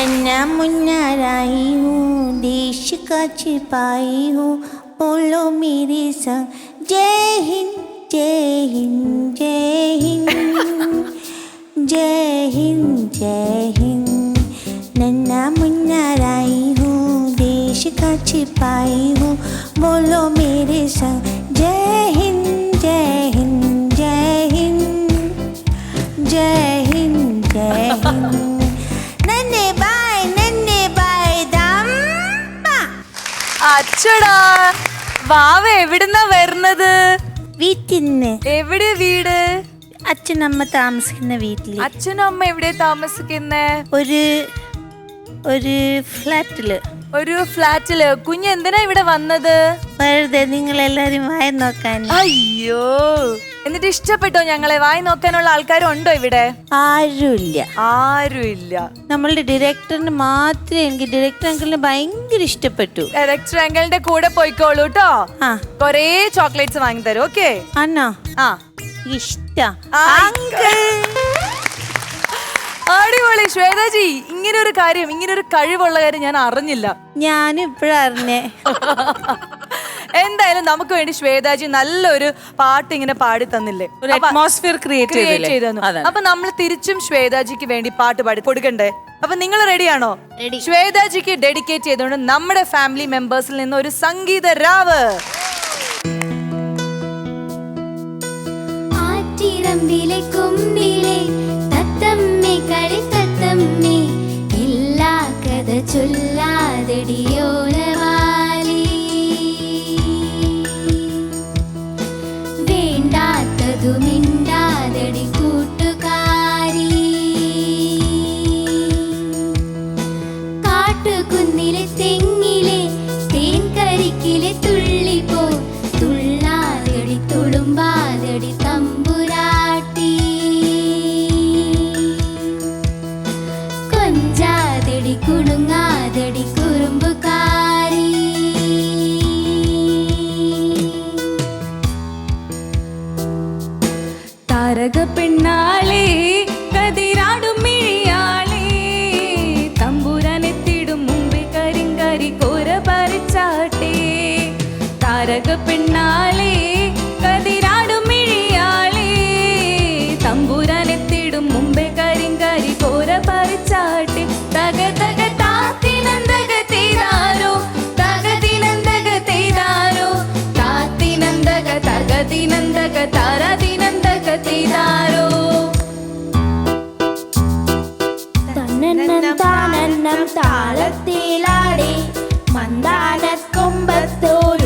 नन्ना मुन्ना राही हूँ, देश का छिपाई हूँ। बोलो मेरे संग, जय हिंद जय हिंद जय हिंद। जय हिंद जय हिंद। नन्ना मुन्ना राही हूँ, देश का छिपाई हूँ। बोलो मेरे संग, जय हिंद। അച്ചടാ. വാവ എവിടുന്നാ വരുന്നത്? വീട്ടിന്ന്. എവിടെ വീട്? അച്ഛനമ്മ താമസിക്കുന്ന വീട്ടിൽ അച്ഛനും അമ്മ എവിടെ താമസിക്കുന്നേ? ഒരു ഒരു ഫ്ലാറ്റിൽ. ഒരു ഫ്ലാറ്റിൽ. കുഞ്ഞ് എന്തിനാ ഇവിടെ വന്നത്? വെറുതെ നിങ്ങൾ എല്ലാരും വായി നോക്കാൻ. അയ്യോ. എന്നിട്ട് ഇഷ്ടപ്പെട്ടോ ഞങ്ങളെ? വായി നോക്കാനുള്ള ആൾക്കാരുണ്ടോ ഇവിടെ? ആരുമില്ല ആരുമില്ല നമ്മളുടെ ഡയറക്ടറിന് മാത്രമേ എനിക്ക് ഡയറക്ടർ അങ്കിളിന് ഭയങ്കര ഇഷ്ടപ്പെട്ടു. ഡയറക്ടർ അങ്കിളിന്റെ കൂടെ പോയിക്കോളൂ കേട്ടോ ആ. കൊറേ ചോക്ലേറ്റ്സ് വാങ്ങി തരും ഓക്കെ? അണ്ണാ. ആ. ഇഷ്ട. അങ്കിൾ അടിപൊളി ശ്വേതാജി ഇങ്ങനെ ഒരു കാര്യം ഇങ്ങനെ ഒരു കഴിവുള്ള കാര്യം ഞാൻ അറിഞ്ഞില്ല. ഞാൻ ഇപ്പോഴറിഞ്ഞേ എന്തായാലും നമുക്ക് വേണ്ടി ശ്വേതാജി നല്ലൊരു പാട്ട് ഇങ്ങനെ പാടി തന്നില്ലേ? ഒരു അറ്റ്മോസ്ഫിയർ ക്രിയേറ്റ് ചെയ്തില്ലേ? ചെയ്തു തന്നു അപ്പൊ നമ്മൾ തിരിച്ചും ശ്വേതാജിക്ക് വേണ്ടി പാട്ട് പാടി കൊടുക്കണ്ടേ? അപ്പൊ നിങ്ങൾ റെഡിയാണോ ശ്വേതാജിക്ക് ഡെഡിക്കേറ്റ് ചെയ്തുകൊണ്ട് നമ്മുടെ ഫാമിലി മെമ്പേഴ്സിൽ നിന്ന് ഒരു സംഗീത രാവ്. ആറ്റിറമ്പിലെ കൊമ്പിലെ കൂട്ടുകാരി. കാട്ടുകുന്നിലെ തെങ്ങിലെ തേൻകരിക്കിലെ താരക പെണ്ണാളേ കതിരാടും മിഴിയാളേ. തമ്പുരാനെത്തിടും മുമ്പേ കരിങ്കാരി കോര പറിച്ചാട്ടേ. താരക പെണ്ണാളേ കതിരാടും മിഴിയാളേ. തമ്പുരാനെത്തിടും മുമ്പേ കരിങ്കാരി കോര പറിച്ചാട്ടെ. തക തക താത്തിനന്തക തേരാരോ. തകതിനന്തക തേരാരോ. താത്തിനന്തക തകതിനന്തക തന്നന്നം താനന്നം താളത്തിലാടി മന്ദാന കൊമ്പത്തോരു